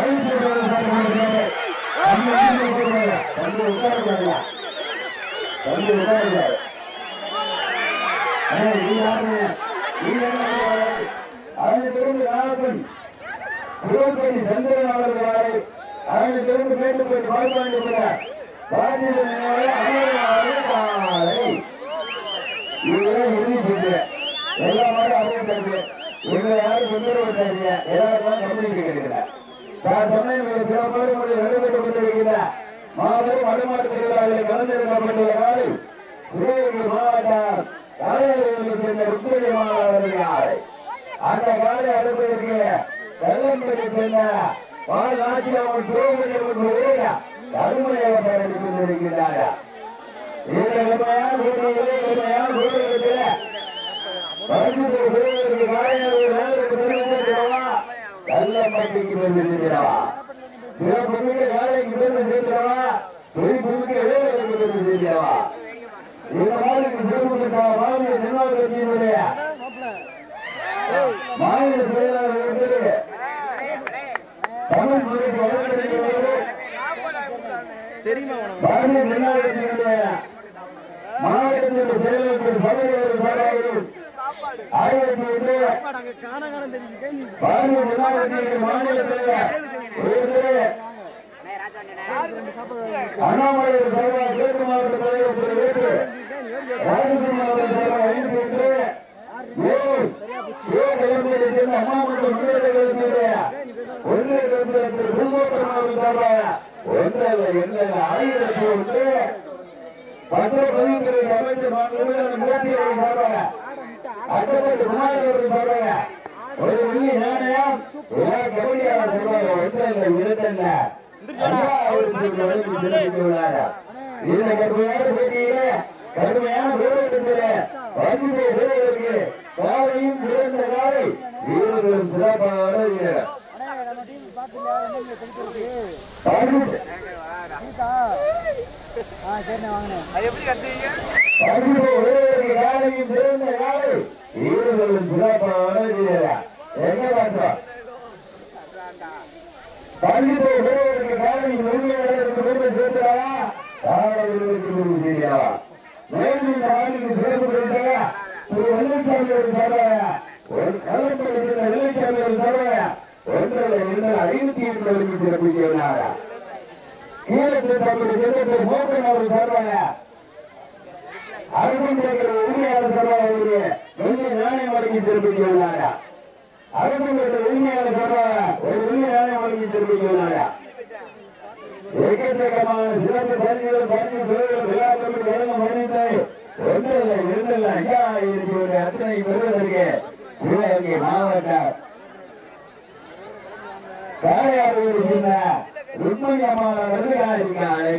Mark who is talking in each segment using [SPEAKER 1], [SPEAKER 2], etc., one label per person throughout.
[SPEAKER 1] ஐந்து பேர் உட்காருங்க. தம்பி, அவனை திரும்பி கேட்டு போய் பாய்ப்பாண்டி பாரதிய இவங்களாம் செஞ்சு எல்லா மாதிரி இவங்களை யாரும் தொந்தரவு சார் சமயம் சிறப்பாடு முறையில் நடைபெற்றுக் கொண்டிருக்கிற மாபெரும் வடமாட்டு திருவிழாவில் கலந்திருக்கப்பட்டுள்ள நாளை சிவகங்கை மாவட்டம் தலைவர்களுக்கு சேர்ந்த ருத்ரடி மாணவர்கள் அந்த காலை அடுப்பதற்கு வெள்ளம்பெற்று சேர்ந்த பால் நாச்சியாமல் சிவகங்கை கருமையாக பயணித்துக் கொண்டிருக்கிறார்கள் இந்த கடுமையான சூழ்நிலையிலே கடுமையான மாநிலத்தில் உயர்ந்து அண்ணாமலை கிழக்கு மாவட்ட தலைவர் திரு ஐந்து என்று ஏழு ஏழு கழகத்தினுடைய ஒன்றிய கருத்தில் திரு ஆயிரத்தி ஒன்று. பத்திர அமைச்சர் மூர்த்தி அவர்கள் சார்பாக அட்டப்பட்டு குமார் அவர்கள் ஒரு வெள்ளி நாணயம் கபடியாளர் ஒன்றல்ல இரண்டல்ல கடுமையான போட்டியிலே கடுமையான போராட்டத்திலே வீரர்களுக்கு காலையும் சிறந்த காலை வீரர்களும் சிறப்பான வீரர்
[SPEAKER 2] ஆ சரிண்ணே வாங்கினேன். எப்படி கத்துவீங்க
[SPEAKER 1] பரிசு வீரர்களுக்கு காலையும் சிறந்த காலை வீரர்களும் சிறப்பான வீரர் எங்க பார்த்தோம் பள்ளிப்பை வீரர்களுக்கு காலையும் உரிமையாளருக்கு பெருமை சேர்க்கிறாரா காவலர்களுக்கு பெருமை செய்கிறாரா மேலும் இந்த ஆளுக்கு சிறப்பு கொடுத்தா திரு வெள்ளைச்சாமி அவர்கள் சொல்றாங்க ஒரு கலப்படையில் வெள்ளைச்சாமி அவர்கள் சொல்றாங்க ஒன்றரை இரண்டு ஐநூத்தி எட்டு வரைக்கும் சிறப்பு செய்கிறாரா தம்முடைய சிறப்பு மோகன் அவர்கள் சொல்றாங்க உரிமையாளர் நாணயம் வரைக்கும் சிறப்பு அரசுடைய உரிமையாளர் சொல்றாங்க ஒரு வெள்ளி நாணயம் வரைக்கும் சிறப்பு செய்கிறாரா எக்கச்சக்கமான சிறப்பு பரிசுகள் பரிசு பெறுவது விழாக்களுக்கு வழங்க மனிதை ஒன்றில்லை இரண்டில்லை ஐயா இருக்கிற அத்தனை பெறுவதற்கு சிவகங்கை மாவட்டம் காரையாறு சின்ன ருக்மணி அம்மாவை வருகிறாரு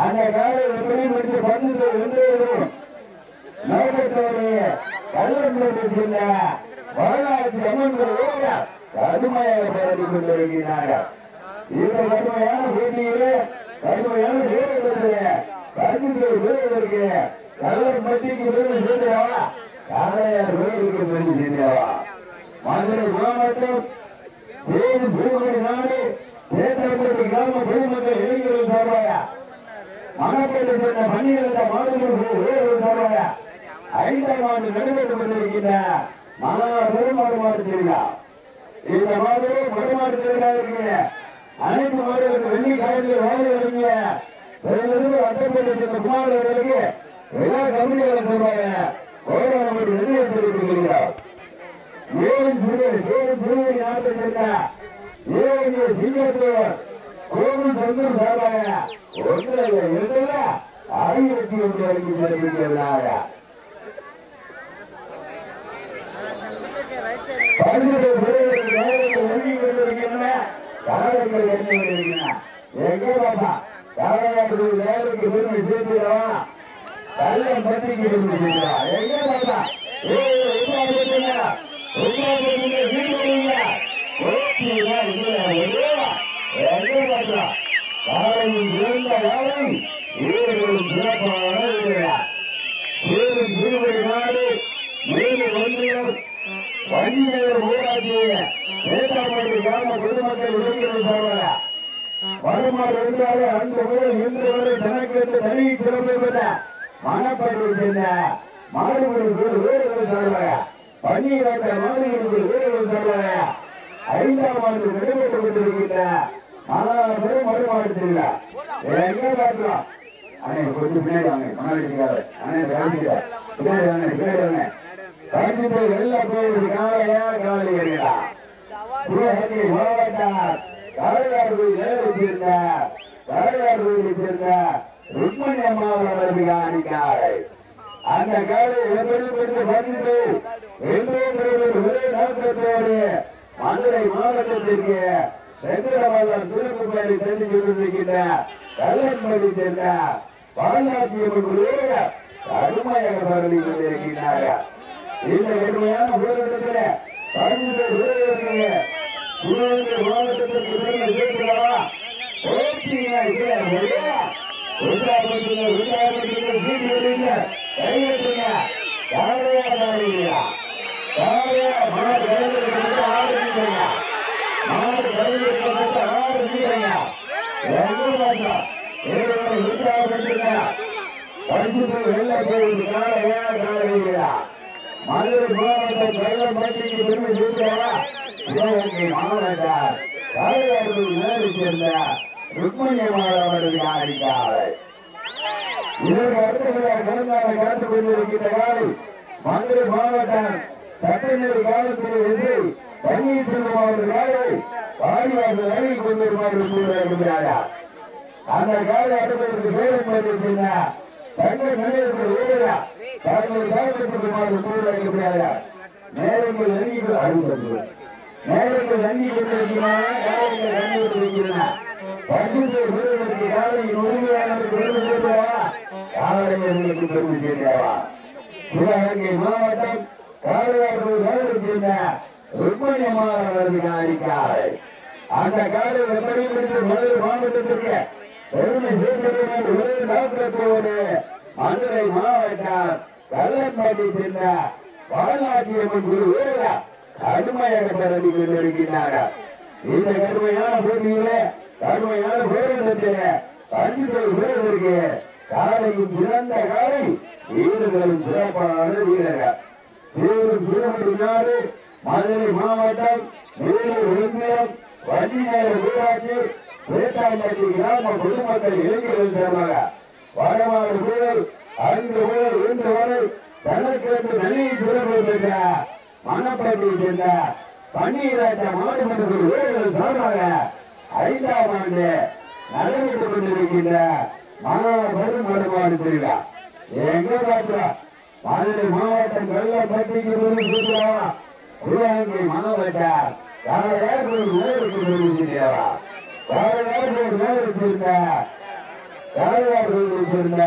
[SPEAKER 1] அந்த காலை எப்படி முடித்து பந்து வென்றதும் நோக்கத்தோடைய கள்ளந்தோடு சின்ன வரலாற்று அம்மன் கடுமையாக போராடி கொண்டிருக்கிறார்கள். இந்த கடுமையான போட்டியிலே கடுமையான வீரர்களுக்கு கருத்து வீரர்களுக்கு கள்ளம் பட்டிக்கு வீரர் சேர்ந்தவா? காளையார் வீரருக்கு பெருமை சேர்ந்தவா? மதுரை மாவட்டம் தேனி பூமி நாடு தேசப்பட்டி கிராம பொதுமக்கள் இளைஞர்கள் சார்பாக மணப்பேட்டை சேர்ந்த பணியிழந்த மாணவர்களுக்கு வீரர்கள் சார்பாக ஐந்தாம் ஆண்டு நடைபெற்றுக் கொண்டிருக்கின்ற மகா பெருமாடு மாடு திருவிழா. இந்த மாதம் மறுமாடு திருவிழாவிற்கு அனைத்து மாடுகளுக்கு வெள்ளி காலத்தில் வாழ வழங்கிய பிறகு அட்டப்பட்டு சேர்ந்த குமார் அவர்களுக்கு விழா சொல்றாங்க ஏழு சிறுவர் ஏழு ஏழு சிங்கத்தோர் கோவில் சந்தூர் சார்பாக ஒன்றில் இரண்டில் ஆயிரத்தி ஒன்று சிறப்பிக்கிறாங்க பரிசுகளை பெறுவதற்கு நேரத்தில் ஒதுங்கி கொண்டிருக்கின்றன காலங்கள் எண்ணி கொண்டிருக்கின்றன எங்கே பாப்பா காலகட்டத்தில் நேருக்கு பெருமை சேர்த்துடவா கள்ளம் பத்திக்கு பெருமை சேர்க்கிறா எங்கே பாப்பா ஏ உருவாக்குங்க உருவாக்குங்க வீடு வைங்க ஓட்டியா இல்லை எங்கே பாப்பா காலையில் இருந்த காலை வீரர்களும் சிறப்பான வீரர்கள் வீரன் திருவடி நாடு வீடு ஒன்றியம் வஞ்சி வண்டிநகர் ஊராட்சி வேட்டாப்பட்டி கிராம பொதுமக்கள் இளைஞர்கள் சார்பாக வருமாறு இருந்தாலும் அந்த முறையில் இன்று வரை தனக்கு என்று தனி சிறப்பு பெற்ற மணப்பட்டியை சேர்ந்த மாடுகளுக்கு வீரர்கள் சார்பாக பன்னீராட்ட மாடுகளுக்கு வீரர்கள் சார்பாக ஐந்தாம் ஆண்டு நடைபெற்றுக் கொண்டிருக்கின்ற மாணவர்கள் மறுமாடு எங்க பார்க்கலாம் அண்ணே கொஞ்சம் பின்னாடி வாங்க. முன்னாடி இருக்காரு. அண்ணே கவனிச்சுக்க பின்னாடி வாங்க பின்னாடி வாங்க. கவனிச்சுட்டு வெளில போய் காலையா காலை வருகிறா சிவகங்கை மாவட்டம் காளையார் கோயில் நேரத்திருந்த கோயிலை சேர்ந்த ருக்மணி அம்மாள் அவர்கள் அந்த காலை எப்படி பதித்து வெள்ளூர் ஒரே நோக்கத்தோடு மதுரை மாவட்டத்திற்கு வெங்கடமல்லன் சிறப்பு பெயரை தெரிந்து கொண்டிருக்கின்ற கல்லன்படி சேர்ந்த பாலாஜி கடுமையாக பரவி கொண்டிருக்கிறார்கள் இந்த கடுமையான போராட்டத்தில் பதினெட்டு வீரர்களுக்கு சிவகங்கை மாவட்டத்திற்கு பெருமை சேர்க்கிறவா ஓட்டிங்க இல்லையா உற்சாகப்படுத்துங்க உற்சாகப்படுத்துங்க சீட்டு விடுங்க கையெழுத்துங்க யாரையா காரியங்களா யாரையா மாடு கலைஞருக்கு ஆரம்பிங்க மாடு கலைஞருக்கு ஆரம்பிங்க எங்க பார்த்தா காலையா காலையா? மதுரை மாவட்டம் வெள்ளம் பட்டிக்கு பெருமை சேர்க்கிறவா சிவகங்கை மாவட்டம் தலைவர்கள் நேரு சேர்ந்த ருக்மணி அவர்கள் அடிக்காரை இதற்கு அடுத்தபடியாக கலந்தாரை காத்துக் கொண்டிருக்கின்ற காலை மதுரை மாவட்டம் சட்டநெறி காலத்தில் இருந்து பன்னீர்செல்வம் அவர்கள் காலை வாடிவாசல் அருகே கொண்டிருப்பார்கள் கூறுகிறார் அந்த காலை அடுத்ததற்கு சேலம் பற்றி சொன்ன தங்க நிலையத்தில் ஏறா தங்கள் காலத்திற்கு மாறு நேரங்கள் நன்றிகள் அழுத்தது நேரங்கள் நன்றி கொண்டிருக்கிறார். நேரங்கள் நன்றி கொண்டிருக்கிறார். பரிசுத்த வீரர்களுக்கு காலையின் உரிமையாளருக்கு பெருமை சேர்த்தவா காலையர்களுக்கு பெருமை சேர்த்தவா சிவகங்கை மாவட்டம் காளையார்கள் வேலை ருக்மணி அம்மாவர்களுக்கு அறிக்காரை அந்த காலை எப்படி பிடித்து மதுரை மாவட்டத்திற்கு பெருமை சேர்ந்தது என்று ஒரே நோக்கத்தோடு மதுரை மாவட்டம் பாலாஜி அம்மன் குரு கடுமையாக பரவி கொண்டிருக்கின்றார்கள் இந்த கடுமையான போட்டியிலே கடுமையான போராட்டத்திலே பஞ்சுகள் வீரருக்கு காலையும் சிறந்த காலை வீரர்களும் சிறப்பான வீரர்கள். சேரும் சிறப்பு நாடு மதுரை மாவட்டம் வேலூர் ஒன்றியம் வண்டிநேர ஊராட்சி வேட்டாம்பட்டி கிராம பொதுமக்கள் இளைஞர்கள் சார்பாக வடமாறு புயல் ஐந்து முதல் இன்று வரை தனக்கு தனியை சிறப்பு மணப்பட்டியை சேர்ந்த பன்னீராட்ட மாவட்டத்தில் வீரர்கள் சார்பாக ஐந்தாம் ஆண்டு நடைபெற்றுக் கொண்டிருக்கின்ற மாணவர் பெரும் திருவிழா. எங்க பார்க்கிறோம் மதுரை மாவட்டம் வெள்ளப்பட்டிக்கு சொல்லுவா சிவகங்கை மாவட்டம் யாரையார் ஒரு நேருக்கு சொல்லியிருக்கிறா யாரையார் ஒரு நேருக்கு இருந்த யாரையார் இருந்த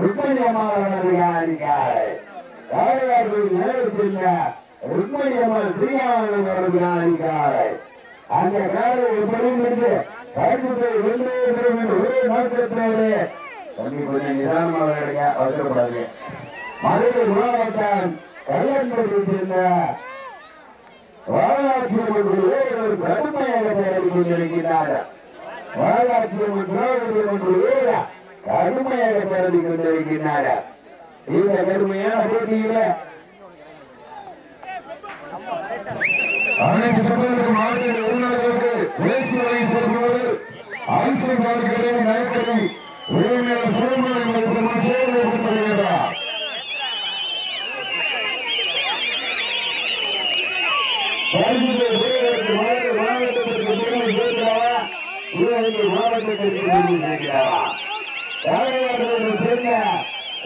[SPEAKER 1] ருக்மணி அம்மாவர்கள் அதிகாரிகள் ஒரு நேருக்கு இருந்த ருக்மணி அம்மாள் ஸ்ரீகாவர்கள் அந்த காலை எப்படி இருந்து கருத்து வெள்ளே ஒரே நோக்கத்தோடு கொஞ்சம் கொஞ்சம் நிதானமாக இருங்க அவசரப்படாது மதுரை மாவட்டம் கல்லன்பட்டி சேர்ந்த வாழாட்சி ஒன்று கடுமையாக கடுமையாக கொண்டிருக்கிறார்கள் இந்த கடுமையான போட்டியில. அனைத்து சமூக மாநில உறுப்பினர்களுக்கு தேசிய வகை சேர்ப்பவர் அரசு பார்க்கிறேன் நயக்கடி உரிமையாளர் சிவமணி மற்றும் சேவை ஏற்படுகிறார் மாவட்டத்திற்கு மாவட்டத்திற்கு பெருமை சேர்க்கிறவா யாரையாளர்கள் சேர்ந்த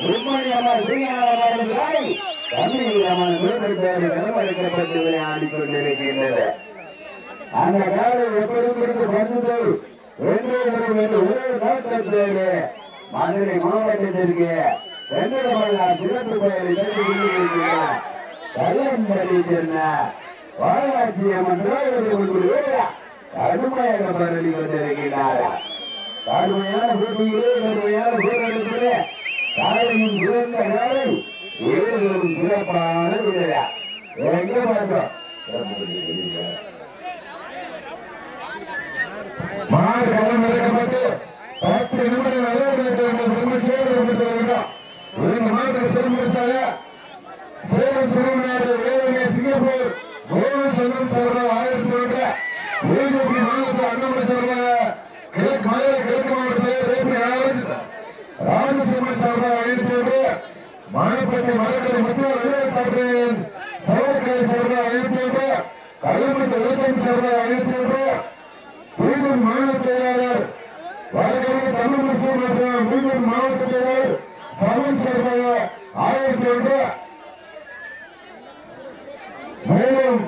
[SPEAKER 1] ருக்மணி அம்மா ஸ்ரீகாமராஜ் தமிழ் அம்மன் மேம்படுத்தாடு களமளிக்கப்பட்டு கொண்டிருக்கின்றது அந்த காலை எப்படி இருந்து என்று ஒரே நோக்கத்தோடு மதுரை மாவட்டத்திற்கு வெங்கடமல்லா சிறப்பு பெயரை அம்மன் கடுமையாக பரவி கொண்டிருக்கிறார் கடுமையான போட்டியிலே கடுமையான போராட்டத்திலே காலையும் சிறந்த காலை வீரர்களும் சிறப்பான வீரர்
[SPEAKER 3] எங்க பாருங்க மாடு களம் இறக்கப்பட்டு பத்து நிமிடம் விளையாட்டு பெருமை சேவை இந்த மாட்டுக்கு சிறுமிசாக சேலம் சிறுவனாடு வேலனை சிங்கப்பூர் கோவில் சந்திரன் சார்பாக ஆயிரத்தி ஒன்று. பிஜேபி மாநில அண்ணாமலை சார்பாக கிழக்கு மதுரை கிழக்கு மாவட்ட தலைவர் ரேபி நாகராஜ் ராஜசிம்மன் சார்பாக ஐநூத்தி ஒன்று மானப்பட்டி மரக்கடை மத்திய விளையாட்டு சவர்கரை சார்பாக ஐநூத்தி ஒன்று கல்லம்பட்டி விவசாயம் சார்பாக ஐநூத்தி ஒன்று பிஜேபி மாநில செயலாளர் வழக்கறிஞர் தமிழ் மற்றும் பிஜேபி மாவட்ட செயலாளர் சமன் சார்பாக ஆயிரத்தி ஒன்று மேலும்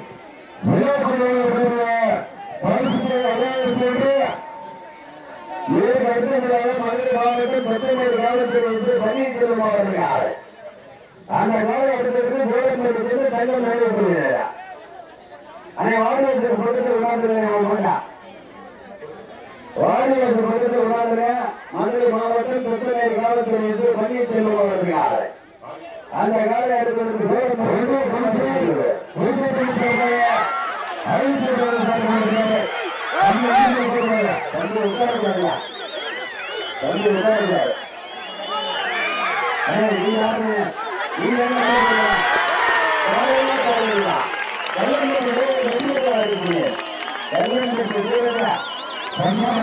[SPEAKER 3] விழாக்குழுவிற்குரிய பரிசு ஐயாயிரத்தி ஒன்று இதற்கு அடுத்தபடியாக மதுரை மாவட்டம் பத்தொன்பது காலத்தில் வந்து பன்னீர்செல்வம் அவர்கள் அந்த காலகட்டத்திற்கு கோலம்பேட்டிலிருந்து தங்கம் நடைபெறுகிறார் அதை வாடிவாசல் பக்கத்தில் உணர்ந்துள்ளேன் அவன் வேண்டாம் வாடிவாசல் பக்கத்தில் உணர்ந்துள்ளேன் மதுரை மாவட்டம் பத்தொன்பது காலத்தில் வந்து பன்னீர்செல்வம் அவர்கள் அந்த காலகட்டத்திற்கு சன்மான